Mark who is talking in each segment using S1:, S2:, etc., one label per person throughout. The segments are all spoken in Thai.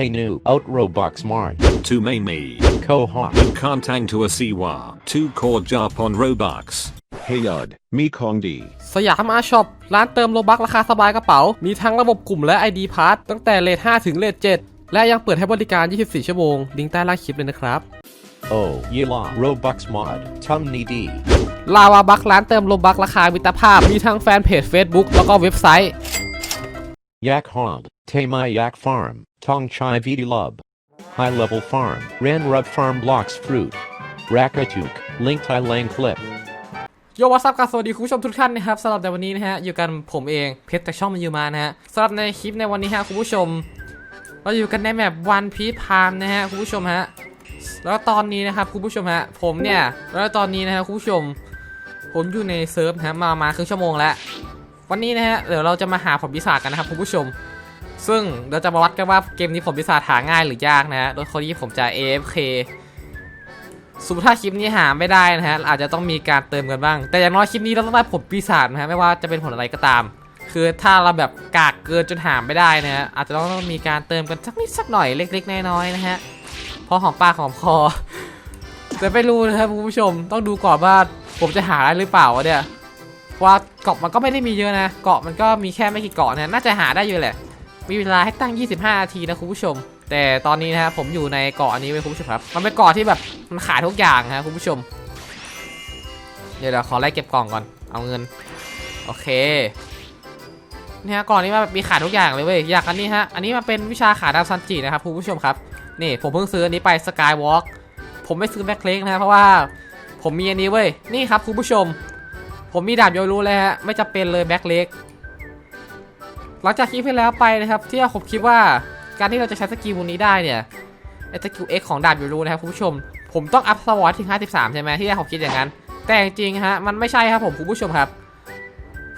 S1: Hey new out Robux Smart.
S2: To main me.
S1: Koha.
S2: Kantang to a siwa. To core jump on Robux.
S3: เฮยอดมีของดี
S4: สยามอาช็อปร้านเติมโลบักราคาสบายกระเป๋า มีทั้งระบบกลุ่มและ ID p a s s ตั้งแต่เลท5ถึงเลท7และยังเปิดให้บริการ 24 ชั่วโมง ลิงก์ใต้ล่างคลิปเลยนะครับ
S1: Oh Yila Robux Mod. Tum Ni D.
S4: ลาวาบักร้านเติมโลบักราคามิตรภาพ มีทั้งแฟนเพจ Facebook แล้วก็เว็บไซต์
S1: Yak Hog. Tamai Yak Farm. Tong Chai Vidi Lub. High Level Farm. Ran Rub Farm Blocks Fruit. Rakatuk. Link Thai Lang Clip.
S4: โยวัสับกับสวัสดีคุณผู้ชมทุกท่านนะครับสำหรับในวันนี้นะฮะอยู่กันผมเองเพชรจากช่องมันยูมานะฮะสำหรับในคลิปในวันนี้ฮะคุณผู้ชม เราอยู่กันในแมปวันพีพามนะฮะคุณผู้ชมฮะแล้วตอนนี้นะครับคุณผู้ชมฮะผมเนี่ยแล้วตอนนี้นะฮะคุณผู้ชม ผมอยู่ในเซิร์ฟนะฮะมามาครึ่งชั่วโมงแล้ววันนี้นะฮะเดี๋ยวเราจะมาหาผลพิศาจกันนะครับคุณผู้ชม ซึ่งเราจะมาวัดกันว่าเกมนี้ผลพิศาหาง่ายหรือยากนะฮะโดยคนที่ผมจะ AFK สมมติถ้าคลิปนี้หาไม่ได้นะฮะอาจจะต้องมีการเติมกันบ้าง แต่อย่างน้อยคลิปนี้เราต้องได้ผลปีศาจนะฮะไม่ว่าจะเป็นผลอะไรก็ตาม คือถ้าเราแบบกากเกินจนหาไม่ได้นะฮะอาจจะต้องมีการเติมกันสักนิดสักหน่อยเล็กๆน้อยๆนะฮะพอหอมปากหอมคอแต่ไม่รู้นะครับคุณผู้ชมต้องดูก่อนว่าผมจะหาได้หรือเปล่าวะเนี่ยว่าเกาะมันก็ไม่ได้มีเยอะนะ เกาะมันก็มีแค่ไม่กี่เกาะนะน่าจะหาได้เยอะแหละ มีเวลาให้ตั้ง 25 นาทีนะคุณผู้ชม แต่ตอนนี้นะฮะผมอยู่ในเกาะอันนี้เว้คุณผู้ชมครับ มันเป็นเกาะที่แบบมันขายทุกอย่างนะคุณผู้ชม เดี๋ยวเดี๋ยวขอไล่เก็บกล่องก่อน เอาเงิน โอเคเนี่ยฮะก่อนนี้มันมีขายทุกอย่างเลยเว้ย อยางอันนี้ฮะ อันนี้มันเป็นวิชาขายดาวซันจินะครับคุณผู้ชมครับ นี่ผมเพิ่งซื้ออันนี้ไปสกายวอล์กผมไม่ซื้อแบ็คเล็กนะเพราะว่าผมมีอันนี้เว้ย นี่ครับคุณผู้ชม ผมมีดาบโยรู้เลยฮะ ไม่จะเป็นเลยแบ็คเล็ก หลังจากคลิปที่แล้วไปนะครับที่ผมคิดว่าการที่เราจะใช้สกิลนี้ได้เนี่ยไอ้สกิล X ของดาบยูรูนะครับคุณผู้ชม ผมต้องอัพสวอตถึง 53 ใช่ไหมที่แรกผมคิดอย่างนั้น แต่จริงๆฮะมันไม่ใช่ครับผมคุณผู้ชมครับ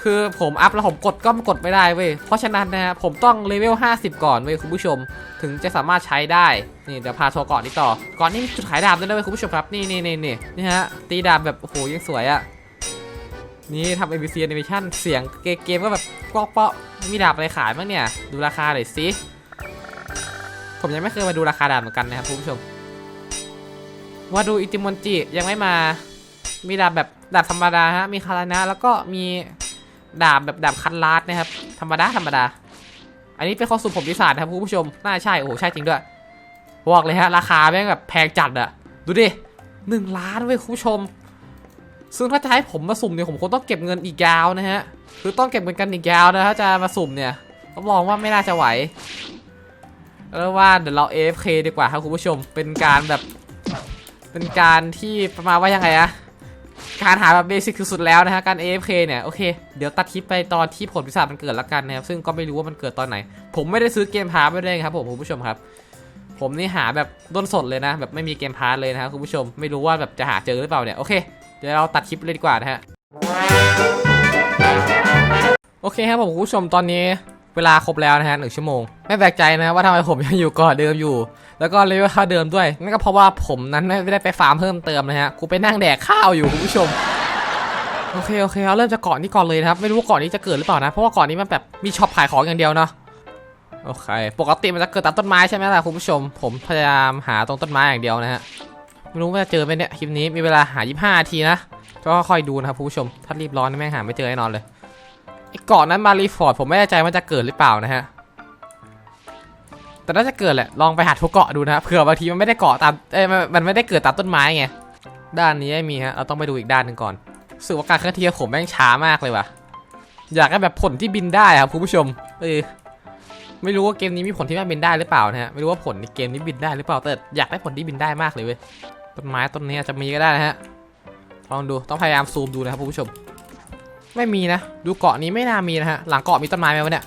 S4: คือผมอัพแล้วผมกดก็กดไม่ได้เว้ยเพราะฉะนั้นนะฮะผมต้องเลเวล 50 ก่อนเว้ยคุณผู้ชม ถึงจะสามารถใช้ได้นี่เดี๋ยวพาทัวร์เก่อนนี้ต่อ ก่อนนี้จุดขายดาบด้วยนะเว้ยคุณผู้ชมครับนี่นี่นี่นี่นี่ฮะตีดาบแบบโอ้โหยังสวยอะ นี่ทำ ABC Animation เสียงเกมก็แบบกอกเปาะมีดาบอะไรขายบ้างเนี่ย ดูราคาหน่อยสิผมยังไม่เคยมาดูราคาดาบเหมือนกันนะครับคุณผู้ชม ว่าดูอิติมอนจิยังไม่มา มีดาบแบบดาบธรรมดาฮะ มีคารานะแล้วก็มีดาบแบบดาบคันลาดนะครับ ธรรมดาธรรมดา อันนี้เป็นข้อสุดผมวิสานะครับคุณผู้ชม น่าใช่ โอ้โห ใช่จริงด้วยบอกเลยฮะ ราคาแม่งแบบแพงจัดอะดูดิหนึ่งล้านเว้ยคุณผู้ชม ซึ่งถ้าจะให้ผมมาสุ่มเนี่ยผมคงต้องเก็บเงินอีกยาวนะฮะคือต้องเก็บเงินกันอีกยาวนะถ้าจะมาสุ่มเนี่ยรับรองว่าไม่น่าจะไหวแล้วว่าเดี๋ยวเรา AFK ดีกว่าครับคุณผู้ชมเป็นการแบบ เป็นการที่ประมาณว่ายังไงอะการหาแบบเบสิกสุดแล้วนะฮะการ AFK เนี่ยโอเคเดี๋ยวตัดคลิปไปตอนที่ผลพิศาจมันเกิดละกันนะครับซึ่งก็ไม่รู้ว่ามันเกิดตอนไหน ผมไม่ได้ซื้อเกมพาร์ทไม่ได้ครับผมคุณผู้ชมครับ ผมนี่หาแบบต้นสดเลยนะ แบบไม่มีเกมพาร์ทเลยนะครับคุณผู้ชมไม่รู้ว่าแบบจะหาเจอหรือเปล่าเนี่ยโอเค เดี๋ยวเราตัดคลิปเลยดีกว่านะฮะ โอเคครับผมคุณผู้ชมตอนนี้เวลาครบแล้วนะฮะหนึ่งชั่วโมง ไม่แปลกใจนะว่าทำไมผมยังอยู่เก่อนเดิมอยู่ แล้วก็เลเวลเท่าเดิมด้วย นั่นก็เพราะว่าผมนั้นไม่ได้ไปฟาร์มเพิ่มเติมนะฮะกูไปนั่งแดกข้าวอยู่คุณผู้ชมโอเคโอเคเอาเริ่มจากเกาะนี้ก่อนเลยนะครับไม่รู้ว่าเกาะนี้จะเกิดหรือเปล่านะเพราะว่าเกาะนี้มันแบบมีช็อปขายของอย่างเดียวเนาะโอเค ปกติมันจะเกิดตามต้นไม้ใช่ไหมล่ะคุณผู้ชม ผมพยายามหาตรงต้นไม้อย่างเดียวนะฮะ ไม่รู้ว่าจะเจอไหมเนี่ยคลิปนี้มีเวลาหา 25นาทีนะก็ค่อยดูนะครับผู้ชม ถ้ารีบร้อนนี่แม่งหาไม่เจอแน่นอนเลยไอ้เกาะนั้นมารีฟอร์ดผมไม่แน่ใจว่าจะเกิดหรือเปล่านะฮะแต่น่าจะเกิดแหละลองไปหาทุกเกาะดูนะเผื่อบางทีมันไม่ได้เกาะตามเอ้ยมันไม่ได้เกิดตามต้นไม้ไงด้านนี้ไม่มีฮะเราต้องไปดูอีกด้านหนึ่งก่อนรู้สึกว่าการเคลื่อนที่ของผมแม่งช้ามากเลยว่ะอยากได้แบบผลที่บินได้ครับคุณผู้ชมเออไม่รู้ว่าเกมนี้มีผลที่ไม่บินได้หรือเปล่านะฮะไม่รู้ว่าผลในเกมนี้บินได้หรือเปล่าแต่อยากได้ผลที่บินได้มากเลยเว้ย ต้นไม้ต้นนี้อาจจะมีก็ได้นะฮะลองดูต้องพยายามซูมดูนะครับผู้ชม ไม่มีนะ ดูเกาะนี้ไม่น่ามีนะฮะหลังเกาะมีต้นไม้ไหมวะเนี่ย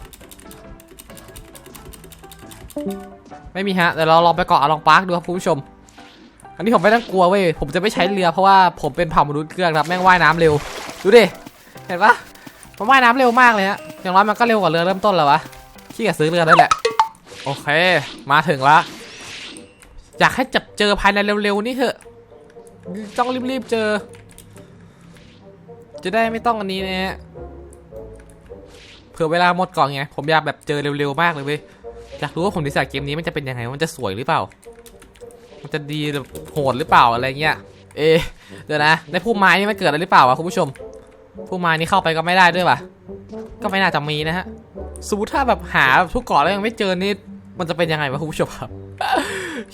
S4: ไม่มีฮะเดี๋ยวเราลองไปเกาะอลองปาร์คดูครับผู้ชม อันนี้ผมไม่ต้องกลัวเว้ยผมจะไม่ใช้เรือเพราะว่าผมเป็นเผ่ามนุษย์เครื่องครับแม่งว่ายน้ำเร็วดูดิเห็นปะมันว่ายน้ำเร็วมากเลยฮะอย่างน้อยมันก็เร็วกว่าเรือเริ่มต้นแล้ววะขี้เกียจซื้อเรือนั่นแหละโอเค มาถึงละ อยากให้จับเจอภายในเร็วๆนี่เถอะ ต้องรีบๆเจอ จะได้ไม่ต้องอันนี้นะฮะเผื่อเวลาหมดก่อนไง ผมอยากแบบเจอเร็วๆมากเลยเว้ย อยากรู้ว่าผมดีไซน์เกมนี้มันจะเป็นยังไง มันจะสวยหรือเปล่า มันจะดีแบบโหดหรือเปล่าอะไรเงี้ย เอเดี๋ยวนะ ในพุ่มไม้นี่มันเกิดอะไรหรือเปล่าวะคุณผู้ชมพุ่มไม้นี่เข้าไปก็ไม่ได้ด้วยป่ะก็ไม่น่าจะมีนะฮะ สมมติถ้าแบบหาทุกเกาะแล้วยังไม่เจอนี่ มันจะเป็นยังไงวะคุณผู้ชมครับ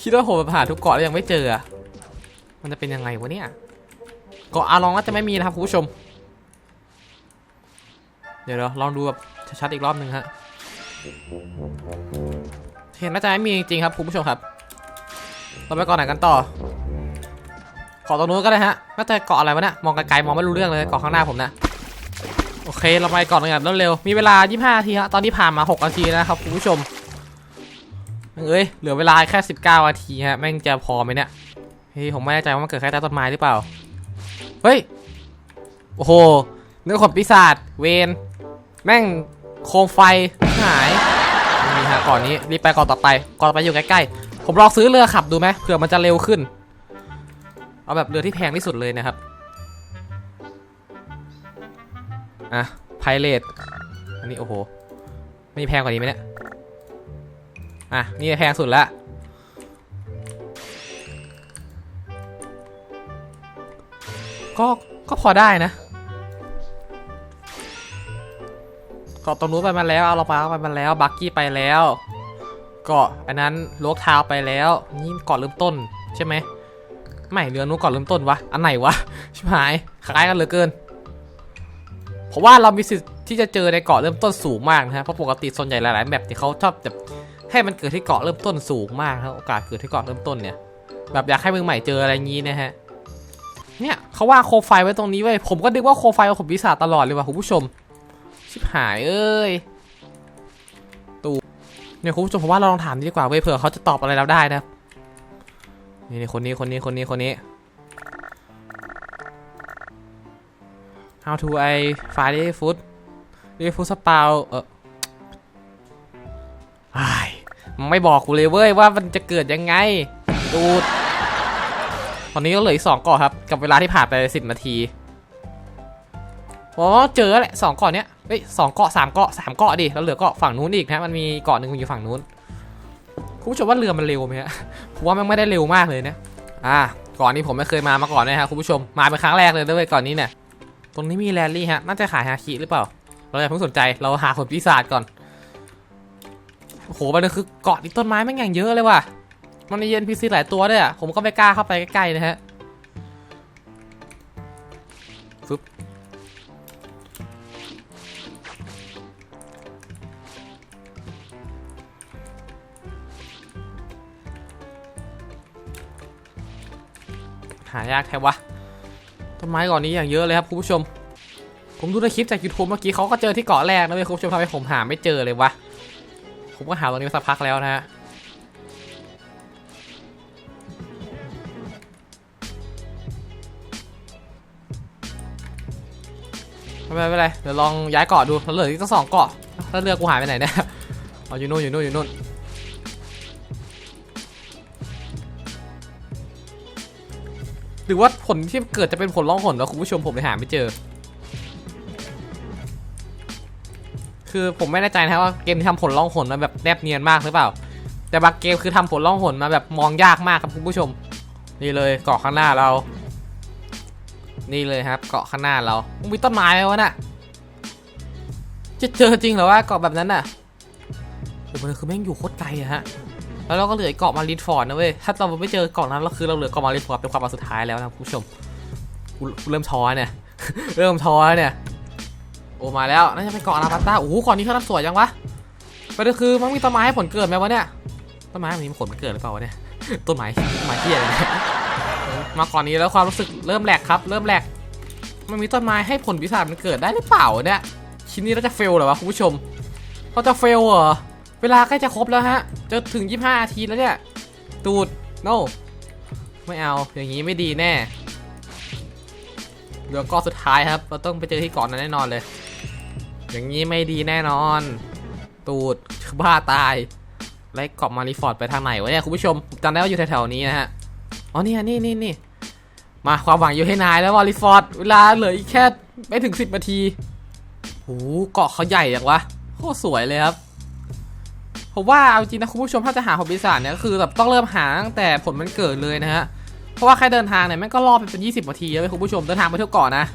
S4: คิดว่าผมแบบหาทุกเกาะแล้วยังไม่เจอ มันจะเป็นยังไงวะเนี่ย เกาะอาลองก็จะไม่มีนะครับคุณผู้ชม เดี๋ยวเราลองดูแบบชัดๆอีกรอบหนึ่งฮะ เห็นน่าจะไม่มีจริงๆครับคุณผู้ชมครับ เราไปเกาะไหนกันต่อเกาะตรงนู้นก็ได้ฮะน่าจะเกาะอะไรวะเนี่ย มองไกลๆมองไม่รู้เรื่องเลยเกาะข้างหน้าผมนะโอเค เราไปเกาะหนึ่งกันเร็วๆมีเวลา 25นาทีฮะตอนนี้ผ่านมา 6 นาทีนะครับคุณผู้ชม เอ้ยเหลือเวลาแค่ 19นาทีฮะแม่งจะพอไหมเนี่ยเฮ้ยผมไม่แน่ใจว่ามันเกิดแค่ใต้ต้นไม้หรือเปล่าเฮ้ยโอ้โหเนื้อขนปีศาจเวนแม่งโคมไฟหายนี่ฮะก่อนนี้รีบไปก่อนต่อไปก่อนต่อไปอยู่ใกล้ๆผมลองซื้อเรือขับดูไหมเผื่อมันจะเร็วขึ้น เอาแบบเรือที่แพงที่สุดเลยนะครับอะไพเรตอันนี้โอ้โหมีแพงกว่านี้ไหมเนี่ย อะ นี่แพงสุดละก็ก็พอได้นะเกาะตรงนู้นไปมาแล้วเอาเราไปไปมาแล้วบักกี้ไปแล้วเกาะอันนั้นโลกทาวไปแล้ว นี่เกาะเริ่มต้นใช่ไหมไม่เรือนู้นเกาะเริ่มต้นวะอันไหนวะชิบหายคล้ายกันเหลือเกินเพราะว่าเรามีสิทธิ์ที่จะเจอในเกาะเริ่มต้นสูงมากนะฮะเพราะปกติส่วนใหญ่หลายๆแบบที่เขาชอบแบบ ให้มันเกิดที่เกาะเริ่มต้นสูงมากนะครับโอกาสเกิดที่เกาะเริ่มต้นเนี่ย แบบอยากให้มือใหม่เจออะไรงี้นะฮะ เนี่ยเขาว่าโคไฟไว้ตรงนี้ไว้ผมก็นึกว่าโคไฟเป็นของปีศาตลอดเลยว่ะคุณผู้ชม ชิบหายเอ้ยตูเนี่ยคุณผู้ชมผมว่าเราลองถามดีกว่าเว้ยเผื่อเขาจะตอบอะไรเราได้นะนี่นคนนี้คนนี้คนนี้คนนี้ How to I find the food the food spout เออ ไม่บอกกูเลยเว้ยว่ามันจะเกิดยังไงดูดตอนนี้ก็เหลืออีกสองเกาะครับ กับเวลาที่ผ่านไปสิบนาทีอ๋อเจอแหละสองเกาะเนี้ยเฮ้ยสองเกาะสามเกาะสามเกาะดิแล้วเหลือเกาะฝั่งนู้นอีกนะมันมีเกาะหนึ่งอยู่ฝั่งนู้นคุณผู้ชมว่าเรือมันเร็วไหมฮะผมว่ามันไม่ได้เร็วมากเลยนะอ่าเก่อนนี้ผมไม่เคยมามาก่อนนะครับคุณผู้ชมมาเป็นครั้งแรกเลยด้วยก่อนนี้เนี่ยตรงนี้มีแรลลี่ฮะน่าจะขายฮาคิหรือเปล่า เราอย่าเพิ่งสนใจเราหาผลปีศาจก่อน โอ้โหมันคือเกาะที่ต้นไม้แม่งอย่างเยอะเลยว่ะ มันมีเย็นพีซีหลายตัวด้วยอะ ผมก็ไม่กล้าเข้าไปใกล้ๆนะฮะฟึบหายากแทบวะ ต้นไม้ก่อนนี้อย่างเยอะเลยครับคุณผู้ชม ผมดูในคลิปจาก YouTube เมื่อกี้เขาก็เจอที่เกาะแรกนะเว้ยคุณผู้ชมทำไมผมหาไม่เจอเลยวะ ผมก็หาตรงนี้มาสักพักแล้วนะฮะไม่เป็นไรไม่เป็นไรเดี๋ยวลองย้ายเกาะดูแล้วเหลืออีกตั้งสองเกาะแล้วเรือกูหายไปไหนเนี่ยเอาอยู่นู่นอยู่นู่นอยู่นู่นหรือว่าผลที่เกิดจะเป็นผลล่องหนแล้วคุณผู้ชมผมเลยหาไม่เจอ คือผมไม่แน่ใจนะว่าเกมที่ทำผลล่องหนมาแบบแนบเนียนมากหรือเปล่า แต่บางเกมคือทำผลล่องหนมาแบบมองยากมากครับคุณผู้ชม นี่เลยเกาะข้างหน้าเรา นี่เลยครับ เกาะข้างหน้าเรา มีต้นไม้ไหมวะน่ะจะเจอจริงเหรอว่าเกาะแบบนั้นน่ะโอ้โหมันคือแม่งอยู่โคตรไกลอะฮะ แล้วเราก็เหลือเกาะมารินฟอร์ดนะเว้ย ถ้าเราไม่เจอเกาะนั้นเราคือเราเหลือเกาะมารินฟอร์ดเป็นความหวังสุดท้ายแล้วนะคุณผู้ชมกูเริ่มท้อเนี่ย เริ่มท้อเนี่ย โอ้มาแล้วน่าจะเป็นเกาะอาราบัตตาโอ้โหเกาะนี้เขาทำสวยจังวะประเด็นคือมันมีต้นไม้ให้ผลเกิดไหมวะเนี่ยต้นไม้มันมีผลเกิดหรือเปล่าวะเนี่ยต้นไม้ต้นไม้ที่อะไรเนี่ยเออมาก่อนนี้แล้วความรู้สึกเริ่มแหลกครับ เริ่มแหลกมันมีต้นไม้ให้ผลวิสาจมันเกิดได้หรือเปล่าเนี่ยชิ้นนี้เราจะเฟลหรอวะคุณผู้ชมเขาจะเฟลเหรอเวลาใกล้จะครบแล้วฮะจะถึง 25นาทีแล้วเนี่ยตูด no ไม่เอาอย่างนี้ไม่ดีแน่เหลือเกาะสุดท้ายครับ เราต้องไปเจอที่เกาะนั้นแน่นอนเลย อย่างนี้ไม่ดีแน่นอน ตูดบ้าตายไล่เกาะมาริฟอร์ดไปทางไหนวะเนี่ยคุณผู้ชมจำได้ว่าอยู่แถวๆนี้นะฮะอ๋อนี่นี่นี่นี่มาความหวังอยู่ให้นายแล้วมาริฟอร์ดเวลาเหลืออีกแค่ไม่ถึง10นาทีโหเกาะเขาใหญ่อย่างวะโคตรสวยเลยครับผมว่าเอาจริงนะคุณผู้ชมถ้าจะหาหอบปีศาจเนี่ยก็คือแบบต้องเริ่มหาตั้งแต่ผลมันเกิดเลยนะฮะเพราะว่าแค่เดินทางเนี่ยแม่งก็รอไปเป็น 20นาทีแล้วเว้ยคุณผู้ชมเดินทางไปเที่ยวเกาะนะ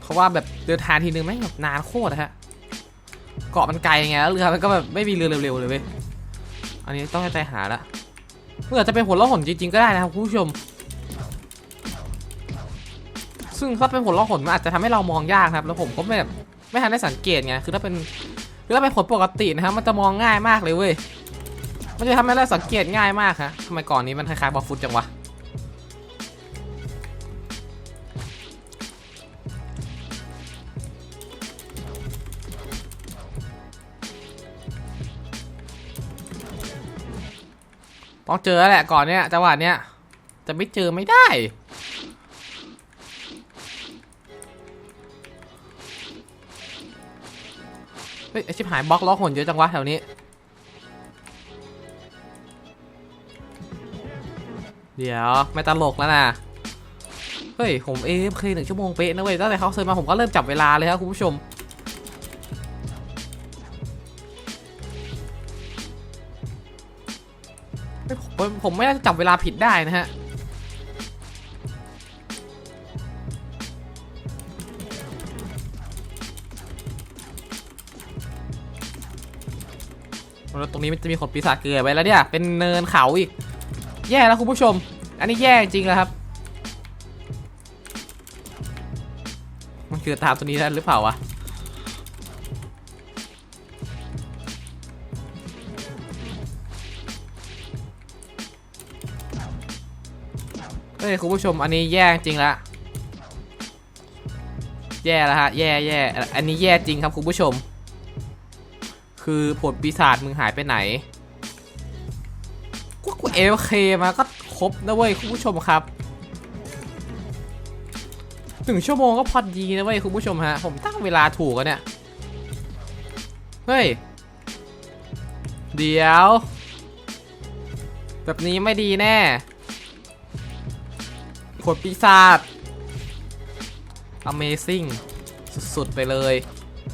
S4: เพราะว่าแบบเดินทางทีนึงแม่งแบบนานโคตรนะฮะ เกาะมันไกลไงแล้วเรือมันก็แบบไม่มีเรือเร็วๆเลยเว้ยอันนี้ต้องใจหาละเมื่อจะเป็นผลล่อหนจริงๆก็ได้นะครับคุณผู้ชม ซึ่งถ้าเป็นผลล่อหนมันอาจจะทำให้เรามองยากนะครับ แล้วผมก็ไม่แบบไม่ทันได้สังเกตไงคือถ้าเป็นคือถ้าเป็นผลปกตินะครับมันจะมองง่ายมากเลยเว้ยมันจะทำให้เราสังเกตง่ายมากฮะทำไมก่อนนี้มันคล้ายๆบอฟุตจังวะ ต้องเจอแล้วแหละก่อนเนี้ยจังหวะเนี้ยจะไม่เจอไม่ได้ เฮ้ยไอชิบหายบล็อกล็อกหนเยอะจังวะแถวนี้ เดี๋ยวไม่ตลกแล้วนะเฮ้ยผมเอฟเคหนึ่งชั่วโมงเป๊ะนะเว้ยตั้งแต่เขาเซิร์ฟมาผมก็เริ่มจับเวลาเลยครับคุณผู้ชม ผมผมไม่น่าจะจับเวลาผิดได้นะฮะแล้วตรงนี้มันจะมีขนปีศาจเกลือไว้แล้วเนี่ย เป็นเนินเขาอีก แย่แล้วคุณผู้ชม อันนี้แย่จริงแล้วครับ มันคือตามตัวนี้ได้หรือเปล่าวะ ฮ้ยคุณผู้ชมอันนี้แย่จริงละแย่แล้วฮะแย่แย่อันนี้แย่จริงครับคุณผู้ชม คือผลปีศาจมึงหายไปไหนกูกูเอลเคมาก็ครบนะเว้ยคุณผู้ชมครับหนึ่งชั่วโมงก็พอดีนะเว้ยคุณผู้ชมฮะ ผมตั้งเวลาถูกอะเนี่ย เฮ้ย เดี๋ยว แบบนี้ไม่ดีแน่ ขวดปีศาจ Amazing สุดๆ ไปเลย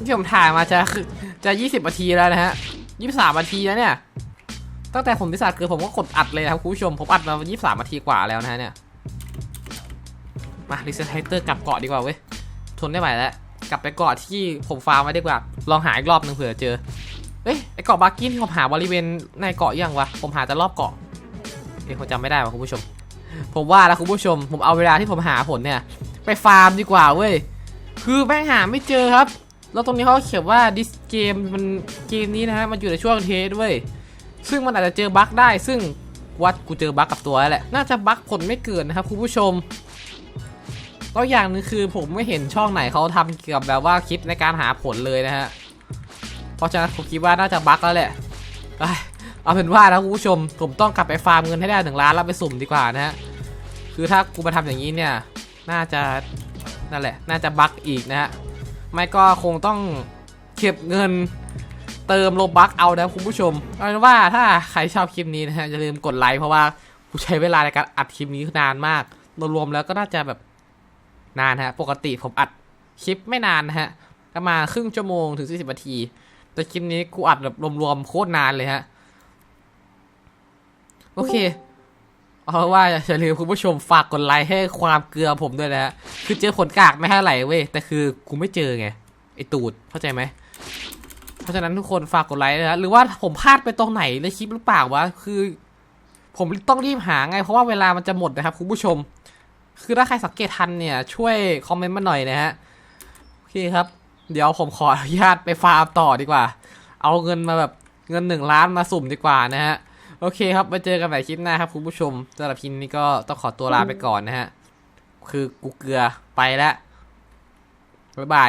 S4: ที่ผมถ่ายมาจะคือจะ 20นาทีแล้วนะฮะ 23นาทีแล้วเนี่ย ตั้งแต่ผมปีศาจเกิดผมก็กดอัดเลยนะครับคุณผู้ชม ผมอัดมา 23นาทีกว่าแล้วนะฮะเนี่ย มารีเซ็ตไฮเตอร์กลับเกาะดีกว่าเว้ย ทนได้ไหวแล้ว กลับไปเกาะที่ผมฟาร์มไว้ดีกว่า ลองหาอีกรอบหนึ่งเผื่อเจอ เอ้ยไอเกาะบาร์กินที่ผมหาบริเวณในเกาะยังวะ ผมหาแต่รอบเกาะเอ้ยผมจำไม่ได้ว่ะคุณผู้ชม ผมว่าแล้วคุณผู้ชม ผมเอาเวลาที่ผมหาผลเนี่ย ไปฟาร์มดีกว่าเว้ย คือแม่งหาไม่เจอครับ แล้วตรงนี้เขาเขียนว่า this game มันเกมนี้นะฮะ มันอยู่ในช่วงเทสด้วย ซึ่งมันอาจจะเจอบั๊กได้ ซึ่งวัดกูเจอบั๊กกับตัวแล้วแหละ น่าจะบั๊กผลไม่เกิดนะครับคุณผู้ชมแล้วอย่างนึงคือผมไม่เห็นช่องไหนเขาทำเกี่ยวกับแบบว่าคลิปในการหาผลเลยนะฮะ เพราะฉะนั้นผมคิดว่าน่าจะบั๊กแล้วแหละไป เอาเป็นว่านะคุณผู้ชม ผมต้องกลับไปฟาร์มเงินให้ได้หนึ่งล้านแล้วไปสุ่มดีกว่านะฮะ คือถ้ากูมาทำอย่างนี้เนี่ย น่าจะนั่นแหละ น่าจะบั๊กอีกนะฮะ ไม่ก็คงต้องเก็บเงินเติมโลบักเอานะคุณผู้ชมเอาเป็นว่าถ้าใครชอบคลิปนี้นะฮะอย่าลืมกดไลค์เพราะว่ากูใช้เวลาในการอัดคลิปนี้นานมากรวมๆแล้วก็น่าจะแบบนานฮะ ปกติผมอัดคลิปไม่นานนะฮะประมาณครึ่งชั่วโมงถึง40นาที แต่คลิปนี้กูอัดแบบรวมๆโคตรนานเลยฮะ โอเคเอาว่าอย่าลืมคุณผู้ชมฝากกดไลค์ให้ความเกลือผมด้วยนะฮะคือเจอผลกากไม่เท่าไหร่เว้ยแต่คือกูไม่เจอไงไอตูดเข้าใจไหมเพราะฉะนั้นทุกคนฝากกดไลค์นะฮะหรือว่าผมพลาดไปตรงไหนในคลิปหรือเปล่าวะคือ ผมต้องรีบหาไง เพราะว่าเวลามันจะหมดนะครับคุณผู้ชม คือถ้าใครสังเกตทันเนี่ย ช่วยคอมเมนต์มาหน่อยนะฮะโอเคครับ เดี๋ยวผมขออนุญาตไปฟาร์มต่อดีกว่า เอาเงินมาแบบเงินหนึ่งล้านมาสุ่มดีกว่านะฮะ โอเคครับมาเจอกันใหม่คลิปหน้าครับคุณผู้ชมสำหรับคลิปนี้ก็ต้องขอตัวลาไปก่อนนะฮะ คือกูเกลือไปแล้วบ๊ายบาย